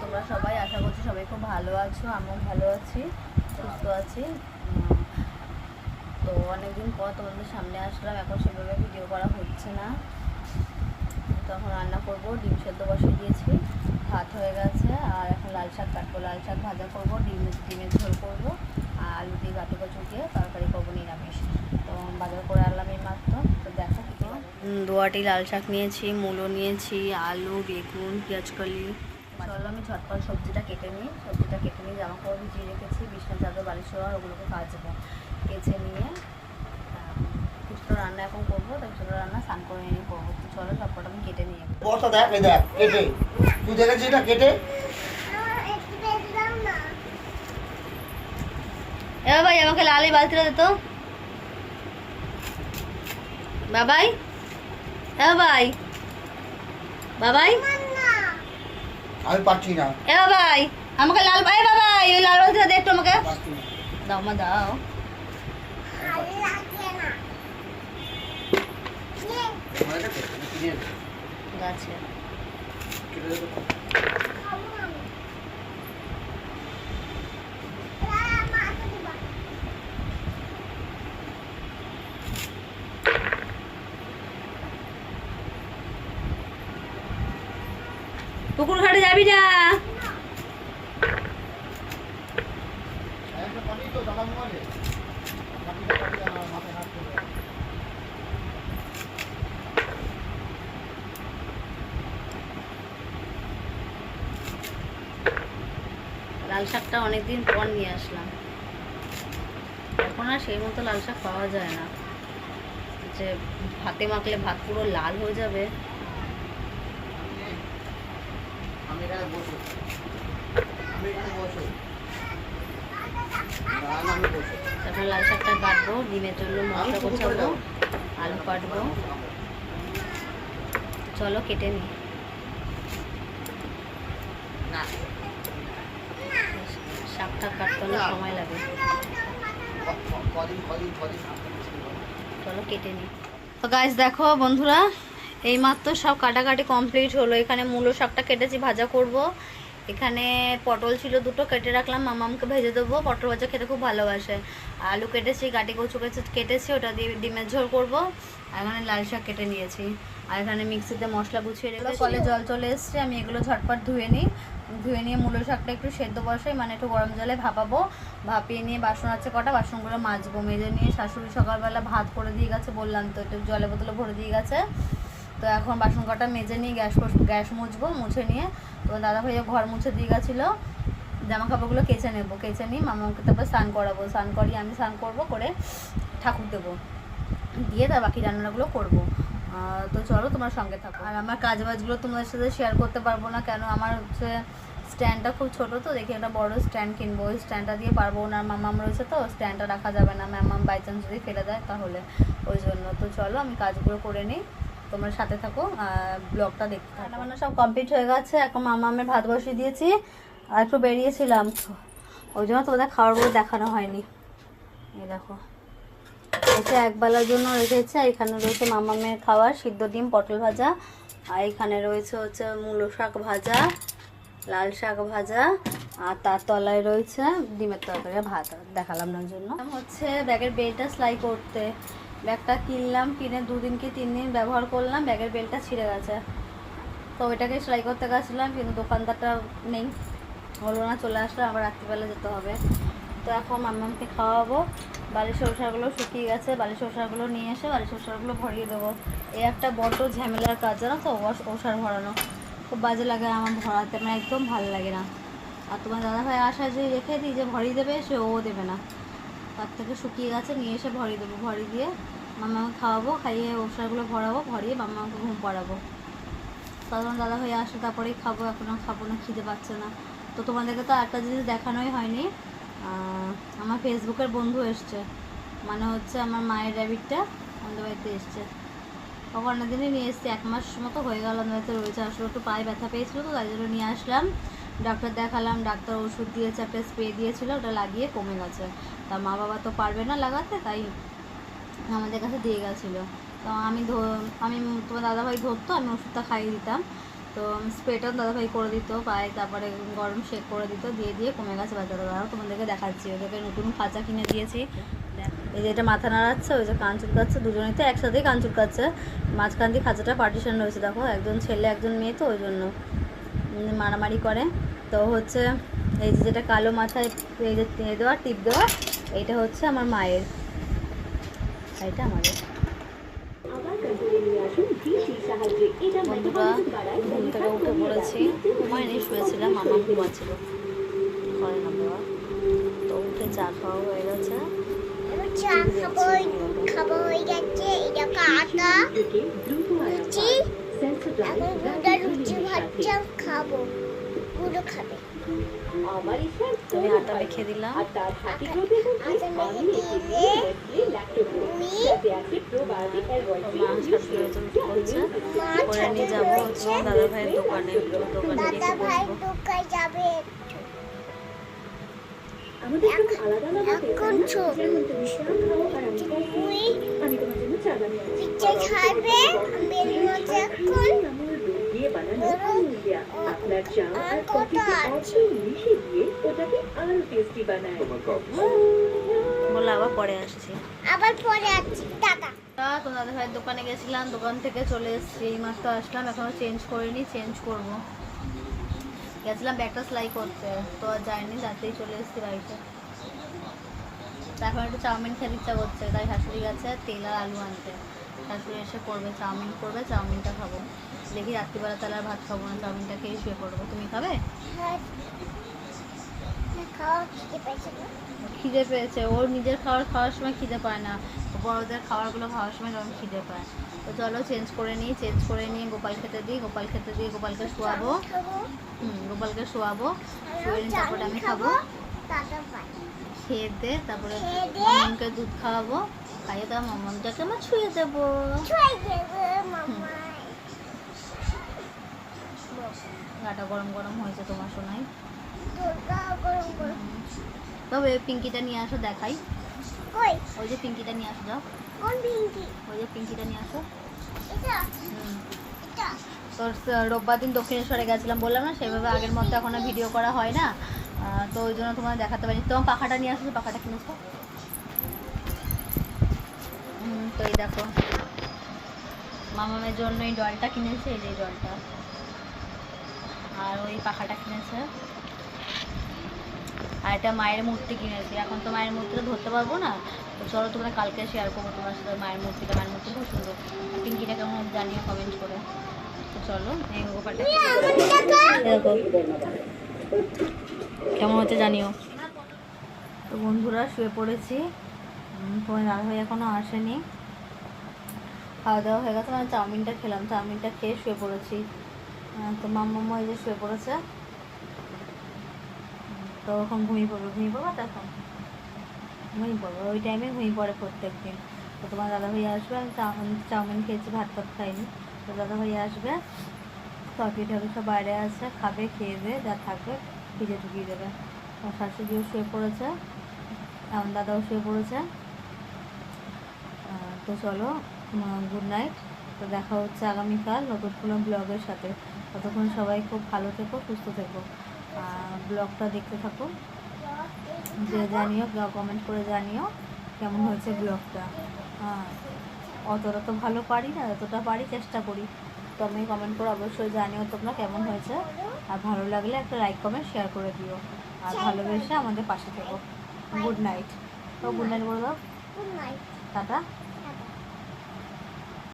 তোমরা সবাই আশা করছি সবাই খুব ভালো আছো, আমিও ভালো আছি, সুস্থ আছি। তো অনেকদিন পর তোমাদের সামনে আসলাম, এখন সেভাবে ভিডিও করা হচ্ছে না। তখন রান্না করব, ডিম সেদ্ধ বসিয়ে দিয়েছি, ভাত হয়ে গেছে, আর এখন লাল শাক কাটবো। লাল শাক ভাজা করব, ডিম, ডিমের ঝোল করব, আর আলু দিয়ে গাঁটি কচু দিয়ে তরকারি করব নিরামিষ। তো বাজার করে আনলাম এই মাত্র। তো দেখো দোয়াটি লাল শাক নিয়েছি, মূলো নিয়েছি, আলু, বেগুন, পেঁয়াজকলি। চলো আমি ঝটপট সবজিটা কেটে নিই। সবজিটা কেটে নিয়ে জামা কাপড় ভিজিয়ে রেখেছি বিছনা চাদর বালিশ আর ওগুলোকে কাচবো। কেচে নিয়ে কিছুটা রান্না এখন করব তো কিছুটা রান্না স্নান করে নিয়ে করব। তো চলো ঝটপট আমি কেটে নিয়ে যাব। দেখ এই দেখ কেটে তুই দেখেছিস এটা কেটে? এ ভাই আমাকে লাল এই বালতিটা দে বাবাই এ বাবাই বাবাই। আমি পাচ্ছি না। এ বাবাই আমাকে লাল এ বাবাই ওই লাল বালতিটা দে একটু আমাকে। দাও মা দাও। গাছে কেটে দে তো। পুকুর ঘাটে যাবি না। লাল শাকটা অনেকদিন পর নিয়ে আসলাম। এখন আর সেই মতো লাল শাক পাওয়া যায় না। যে ভাতে মাখলে ভাত পুরো লাল হয়ে যাবে আমি এখানে বসে। আমি এখানে বসে। না না, আমি বসে তারপর লাল শাকটা কাটবো ডিমের জন্য মশলা গোছাবো আলু কাটবো। চলো কেটে নিই শাকটা কাটতে অনেক সময় লাগে। চলো কেটে নিই তো গাছ দেখো বন্ধুরা এইমাত্র সব কাটাকাটি কমপ্লিট হলো। এখানে মূলো শাকটা কেটেছি ভাজা করব। এখানে পটল ছিল দুটো কেটে রাখলাম। মামামকে ভেজে দেবো। পটল ভাজা খেতে খুব ভালোবাসে। আলু কেটেছি গাটি কচু কেটে কেটেছি ওটা দিয়ে ডিমের ঝোল করব। আর এখানে লাল শাক কেটে নিয়েছি। আর এখানে মিক্সিতে মশলা গুছিয়ে রেখে কলে জল চলে এসছে আমি এগুলো ঝটপট ধুয়ে নিই। ধুয়ে নিয়ে মূলো শাকটা একটু সেদ্ধ বসাই মানে একটু গরম জলে ভাপাবো। ভাপিয়ে নিয়ে বাসন আছে কটা বাসনগুলো মাজবো। মেজে নিয়ে শাশুড়ি সকালবেলা ভাত করে দিয়ে গেছে বললাম তো একটু জলে বোতলে ভরে দিয়ে গেছে। তো এখন বাসন কটা মেজে নিয়ে গ্যাস গ্যাস মুছবো, মুছে নিয়ে তো দাদা ভাইয়া ঘর মুছে দিয়ে গেছিল। জামা কাপড়গুলো কেচে নেব, কেচে নিয়ে মামাকে তারপর স্নান করাবো। স্নান করিয়ে আমি স্নান করব করে ঠাকুর দেবো। দিয়ে তার বাকি রান্নাগুলো করব। তো চলো তোমার সঙ্গে থাকো। আর আমার কাজ বাজগুলো তোমাদের সাথে শেয়ার করতে পারব না কেন? আমার হচ্ছে স্ট্যান্ডটা খুব ছোট তো, দেখি একটা বড় স্ট্যান্ড কিনবো। ওই স্ট্যান্ডটা দিয়ে পারব না, মামাম রয়েছে তো স্ট্যান্ডটা রাখা যাবে না। ম্যামাম বাই চান্স যদি ফেলে দেয় তাহলে। ওই জন্য। তো চলো আমি কাজগুলো করে নিই। তোমরা সাথে থাকো ব্লগটা দেখতে থাকো। বান্না সব কমপ্লিট হয়ে গেছে, এখন মামামের ভাত বসিয়ে দিয়েছি, আর একটু বেরিয়েছিলাম। ওই জন্য তোমাদের খাবারগুলো দেখানো হয়নি। এই দেখো। এটা একবেলার জন্য রেখেছে এখানে রয়েছে মামামের খাবার, সিদ্ধ ডিম, পটল ভাজা, আর এখানে রয়েছে হচ্ছে মূলো শাক ভাজা, লাল শাক ভাজা, আর তার তলায় রয়েছে ডিমের তরকারি ভাত। দেখালাম না জন্য। হচ্ছে ব্যাগের বেলটা সেলাই করতে। ব্যাগটা কিনলাম, কিনে দুদিন কি তিন দিন ব্যবহার করলাম, ব্যাগের বেলটা ছিঁড়ে গেছে। তো ওইটাকে সেলাই করতে গেছিলাম, কিন্তু দোকানদারটা নেই। হলো না, চলে আসলে আবার রাত্রিবেলা যেতে হবে। তো এখন মাম্মামকে খাওয়াবো। বালি সরষাগুলো শুকিয়ে গেছে বালি সরষাগুলো নিয়ে এসে বালি সরষাগুলো ভরিয়ে দেবো। এই একটা বড্ড ঝামেলার কাজ, জানো তো? ওষার ভরানো। খুব বাজে লাগে আমার ভরাতে মানে একদম ভালো লাগে না। আর তোমার দাদা ভাই আশা যে রেখে দিই যে ভরিয়ে দেবে সে ও দেবে না। তার থেকে শুকিয়ে গেছে, নিয়ে এসে ভরিয়ে দেবো, ভরিয়ে দিয়ে মামাকে খাওয়াবো, খাইয়ে ওষারগুলো ভরাবো, ভরিয়ে মামাকে ঘুম পাড়াবো। তখন দাদা ভাই আসে, তারপরেই খাব এখন আর খাব না, খিদে পাচ্ছে না। তো তোমাদেরকে তো একটা জিনিস দেখানোই হয়নি। আমার ফেসবুকের বন্ধু এসছে। মানে হচ্ছে আমার মায়ের র্যাবিটটা আমাদের বাড়িতে এসছে। তখন অনেকদিনই নিয়ে এসছি, এক মাস মতো হয়ে গেল আমাদের বাড়িতে রয়েছে। আসলে একটু পায়ে ব্যথা পেয়েছিল তো, তাই জন্য নিয়ে আসলাম। ডাক্তার দেখালাম, ডাক্তার ওষুধ দিয়েছে, একটা স্প্রে দিয়েছিল, ওটা লাগিয়ে কমে গেছে। তা মা বাবা তো পারবে না লাগাতে, তাই আমাদের কাছে দিয়ে গেছিল। তো আমি আমি তোমার দাদাভাই ধরতো, আমি ওষুধটা খাইয়ে দিতাম। তো স্প্রেটা দাদাভাই করে দিত, পায়ে তারপরে গরম শেক করে দিত, দিয়ে দিয়ে কমে গেছে বাচ্চাদের আর তোমাদেরকে দেখাচ্ছি। ওদেরকে নতুন খাঁচা কিনে দিয়েছি। এই যে এটা মাথা নাড়াচ্ছে, ওই যে কান চুলকাচ্ছে, দুজনেই তো একসাথেই কান চুলকাচ্ছে। মাঝখান দিয়ে খাঁচাটা পার্টিশন রয়েছে, দেখো, একজন ছেলে, একজন মেয়ে তো, ওই জন্য। মারামারি করে। তো হচ্ছে, এই যে যেটা কালো মাথায় এই যে দেওয়া, টিপ দেওয়া, এইটা হচ্ছে আমার মায়ের। এটা আমাদের। বন্ধুরা ঘুম থেকে উঠে পড়েছি। ঘুমায়নি শুয়েছিলাম মামা ঘুমাচ্ছিল। করে না বাবা। তো উঠে চা খাওয়া হয়ে গেছে। চা খাব খাব হয়ে গেছে এটা কাটা লুচি এখন গুড়া লুচি ভাজা খাব। খাবে। আমি আটা মেখে দিলাম। মা শাশুড়ি চলতে করছে। করে নিয়ে যাব হচ্ছে দাদা। ভাইয়ের দোকানে দোকানে গিয়ে বসবো দোকানে যাবে। এখন ছোট তুই পিঠে খাবে বের মধ্যে এখন আর কত আছে বলে আবার পরে আসছি। আবার পরে আসছি টাটা। তো দাদা ভাইয়ের দোকানে গেছিলাম দোকান থেকে চলে এসেছি এই মাত্র আসলাম এখনও চেঞ্জ করিনি চেঞ্জ করব। গেছিলাম ব্যাগটা সেলাই করতে তো আর যাইনি রাতেই চলে এসেছি বাড়িতে। এখন একটু চাউমিন খেতে ইচ্ছা করছে তাই শাশুড়ি গেছে তেল আর আলু আনতে। শাশুড়ি এসে করবে চাউমিন করবে চাউমিনটা খাব। দেখি রাত্রিবেলা তাহলে আর ভাত খাব না চাউমিনটা খেয়ে শুয়ে পড়ব। তুমি খাবে? হ্যাঁ। খিদে পেয়েছে ওর নিজের খাবার খাওয়ার সময় খিদে পায় না। বড়দের খাবারগুলো খাওয়ার সময় তখন খিদে পায়। তো চলো চেঞ্জ করে নিই চেঞ্জ করে নিয়ে গোপাল খেতে দিই গোপাল খেতে দিয়ে গোপালকে শোয়াবো। হুম গোপালকে শোয়াবো। শুয়ে নিয়ে তারপরে আমি খাব খেয়ে দে তারপরে। মামাকে দুধ খাওয়াবো। খাইয়ে দেওয়া মামাটাকে আমার ছুঁয়ে দেবো ছুঁয়ে দেবে মামাই গাটা গরম গরম হয়েছে তোমার শোনাই তবে পিঙ্কিটা নিয়ে আসো দেখাই। ওই যে পিঙ্কিটা নিয়ে আসো যাও। ওই যে পিঙ্কিটা নিয়ে আসো। তোর রোববার দিন দক্ষিণেশ্বরে গেছিলাম বললাম না সেভাবে আগের মতো এখন ভিডিও করা হয় না। তো ওই জন্য তোমার দেখাতে পারি তোমার পাখাটা নিয়ে আসো পাখাটা কিনেছো? হুম, তো এই দেখো। মামামের জন্য এই ডলটা কিনেছে এই যে ডলটা। আর ওই পাখাটা কিনেছে। আর এটা মায়ের মূর্তি কিনেছি। এখন তো মায়ের মূর্তিটা ধরতে পারব না। তো চলো তোমরা কালকে শেয়ার করব তোমার সাথে মায়ের মূর্তিটা। মায়ের মূর্তি খুব সুন্দর। পিঙ্কিটা কেমন জানিও কমেন্ট করে। তো চলো, এই গোপালটা দেখো। কেমন হচ্ছে জানিও। তো বন্ধুরা, শুয়ে পড়েছি। তোমার দাদাভাই এখনও আসেনি। খাওয়া দাওয়া হয়ে গেছে মানে চাউমিনটা খেলাম। চাউমিনটা খেয়ে শুয়ে পড়েছি। তো মাম্মা এই যে শুয়ে পড়েছে। তো এখন ঘুমিয়ে পড়বে ঘুমিয়ে পড়বে তখন ঘুমিয়ে পড়বে, ওই টাইমে ঘুমিয়ে পড়ে প্রত্যেক দিন তো তোমার দাদাভাই আসবে, আমি চাউমিন চাউমিন খেয়েছি, ভাত টাত খাইনি। তো দাদাভাই আসবে, তরকারি টরকারি সব বাইরে আছে, খাবে, খেয়ে দিয়ে, যা থাকবে, ফ্রিজে ঢুকিয়ে দেবে। আমার শাশুড়িও শুয়ে পড়েছে আমার দাদাও শুয়ে পড়েছে। তো চলো গুড নাইট তো দেখা হচ্ছে আগামীকাল নতুন কোনো ব্লগের সাথে। ততক্ষণ সবাই খুব ভালো থেকো সুস্থ থেকো। ব্লগটা দেখতে থাকো। যে জানিও ব্লগ কমেন্ট করে জানিও কেমন হয়েছে ব্লগটা। হ্যাঁ অতটা তো ভালো পারি না যতটা পারি চেষ্টা করি। তো আমি কমেন্ট করে অবশ্যই জানিও তোমরা কেমন হয়েছে। আর ভালো লাগলে একটা লাইক কমেন্ট শেয়ার করে দিও। আর ভালোবেসে আমাদের পাশে থেকো। গুড নাইট তো গুড নাইট বলে। দাও গুড নাইট টাটা।